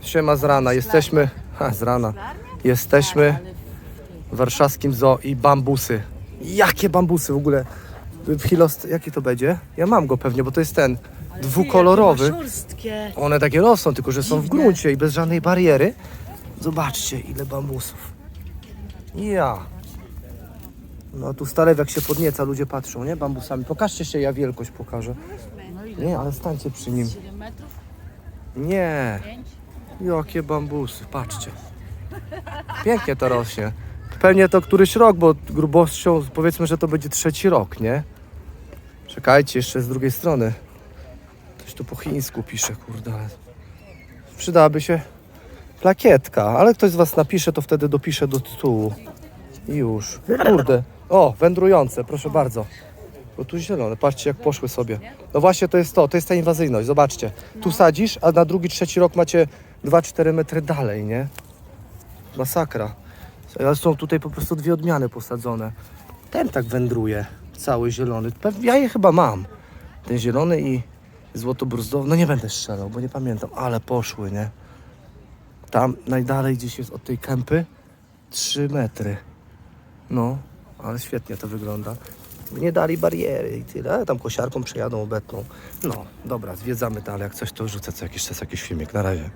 Siema z rana, jesteśmy... Ha, z rana. Jesteśmy w warszawskim zoo i bambusy. Jakie bambusy w ogóle? Hilost, jaki to będzie? Ja mam go pewnie, bo to jest ten dwukolorowy. One takie rosną, tylko że są w gruncie i bez żadnej bariery. Zobaczcie, ile bambusów. Ja. No tu stalew jak się podnieca, ludzie patrzą, nie? Bambusami. Pokażcie się, ja wielkość pokażę. No? Nie, ale stańcie przy nim. 7 metrów? Nie. 5? Jakie bambusy, patrzcie. Pięknie to rośnie. Pewnie to któryś rok, bo grubością powiedzmy, że to będzie trzeci rok, nie? Czekajcie, jeszcze z drugiej strony. Ktoś tu po chińsku pisze, kurde. Przydałaby się plakietka, ale ktoś z Was napisze, to wtedy dopiszę do tytułu. I już. Kurde. O, wędrujące, proszę bardzo. Bo tu zielone, patrzcie jak poszły sobie. No właśnie to jest to, to jest ta inwazyjność, zobaczcie. Tu sadzisz, a na drugi, trzeci rok macie 2-4 metry dalej, nie? Masakra. Ale są tutaj po prostu dwie odmiany posadzone. Ten tak wędruje, cały zielony. Ja je chyba mam. Ten zielony i złotobruzdowy. No nie będę strzelał, bo nie pamiętam, ale poszły, nie? Tam najdalej gdzieś jest od tej kępy 3 metry. No, ale świetnie to wygląda. Nie dali bariery i tyle. Tam kosiarką przejadą, obetną. No, dobra, zwiedzamy dalej. Jak coś, to rzucę co jakiś czas jakiś filmik. Na razie.